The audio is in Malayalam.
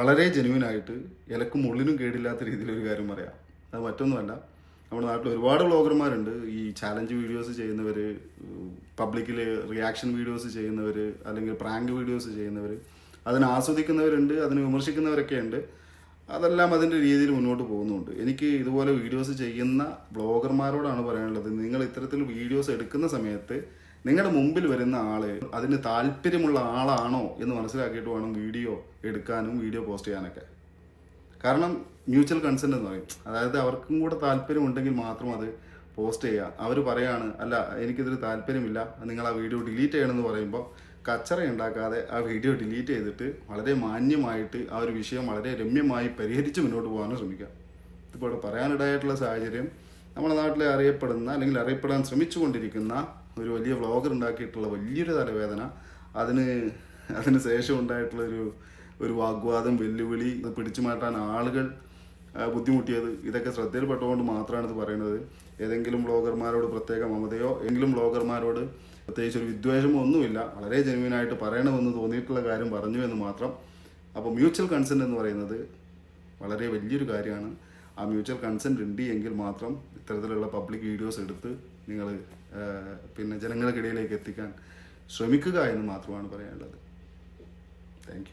വളരെ ജെനുവിനായിട്ട് ഇലക്കും ഉള്ളിനും കേടില്ലാത്ത രീതിയിൽ ഒരു കാര്യം പറയാം. അത് മറ്റൊന്നുമല്ല. നമ്മുടെ നാട്ടിൽ ഒരുപാട് വ്ളോഗർമാരുണ്ട് ഈ ചാലഞ്ച് വീഡിയോസ് ചെയ്യുന്നവർ പബ്ലിക്കിൽ റിയാക്ഷൻ വീഡിയോസ് ചെയ്യുന്നവർ അല്ലെങ്കിൽ പ്രാങ്ക് വീഡിയോസ് ചെയ്യുന്നവർ അതിനെ ആസ്വദിക്കുന്നവരുണ്ട് അതിനെ വിമർശിക്കുന്നവരൊക്കെ ഉണ്ട് അതെല്ലാം അതിന്റെ രീതിയിൽ മുന്നോട്ട് പോകുന്നുണ്ട്. എനിക്ക് ഇതുപോലെ വീഡിയോസ് ചെയ്യുന്ന ബ്ലോഗർമാരോടാണ് പറയാനുള്ളത്. നിങ്ങൾ ഇത്തരത്തിൽ വീഡിയോസ് എടുക്കുന്ന സമയത്ത് നിങ്ങളുടെ മുമ്പിൽ വരുന്ന ആൾ അതിന് താല്പര്യമുള്ള ആളാണോ എന്ന് മനസ്സിലാക്കിയിട്ട് വേണം വീഡിയോ എടുക്കാനും വീഡിയോ പോസ്റ്റ് ചെയ്യാനൊക്കെ. കാരണം മ്യൂച്വൽ കൺസെന്റ് എന്ന് പറയും. അതായത് അവർക്കും കൂടെ താല്പര്യം ഉണ്ടെങ്കിൽ മാത്രം അത് പോസ്റ്റ് ചെയ്യുക. അവർ പറയാണ് അല്ല എനിക്കിതിൽ താല്പര്യമില്ല. നിങ്ങൾ ആ വീഡിയോ ഡിലീറ്റ് ചെയ്യണമെന്ന് പറയുമ്പോൾ കച്ചറ ഉണ്ടാക്കാതെ ആ വീഡിയോ ഡിലീറ്റ് ചെയ്തിട്ട് വളരെ മാന്യമായിട്ട് ആ ഒരു വിഷയം വളരെ രമ്യമായി പരിഹരിച്ച് മുന്നോട്ട് പോകാനും ശ്രമിക്കാം ഇതിപ്പോൾ പറയാനിടയായിട്ടുള്ള സാഹചര്യം നമ്മുടെ നാട്ടിലെ അറിയപ്പെടുന്ന അല്ലെങ്കിൽ അറിയപ്പെടാൻ ശ്രമിച്ചുകൊണ്ടിരിക്കുന്ന ഒരു വലിയ വ്ളോഗർ ഉണ്ടാക്കിയിട്ടുള്ള വലിയൊരു തലവേദന. അതിന് അതിന് ശേഷം ഉണ്ടായിട്ടുള്ള ഒരു വാഗ്വാദം വെല്ലുവിളി പിടിച്ചു മാറ്റാൻ ആളുകൾ ബുദ്ധിമുട്ടിയത് ഇതൊക്കെ ശ്രദ്ധയിൽപ്പെട്ടുകൊണ്ട് മാത്രമാണ് ഇത് പറയുന്നത്. ഏതെങ്കിലും വ്ളോഗർമാരോട് പ്രത്യേക മമതയോ എങ്കിലും വ്ളോഗർമാരോട് പ്രത്യേകിച്ച് ഒരു വിദ്വേഷമോ ഒന്നുമില്ല. വളരെ ജെനുവിനായിട്ട് പറയണമെന്ന് തോന്നിയിട്ടുള്ള കാര്യം പറഞ്ഞു എന്ന് മാത്രം. അപ്പോൾ മ്യൂച്വൽ കൺസെന്റ് എന്ന് പറയുന്നത് വളരെ വലിയൊരു കാര്യമാണ്. ആ മ്യൂച്വൽ കൺസെന്റ് ഉണ്ട് എങ്കിൽ മാത്രം ഇത്തരത്തിലുള്ള പബ്ലിക് വീഡിയോസ് എടുത്ത് നിങ്ങൾ പിന്നെ ജനങ്ങൾക്കിടയിലേക്ക് എത്തിക്കാൻ ശ്രമിക്കുക എന്ന് മാത്രമാണ് പറയാനുള്ളത്. താങ്ക്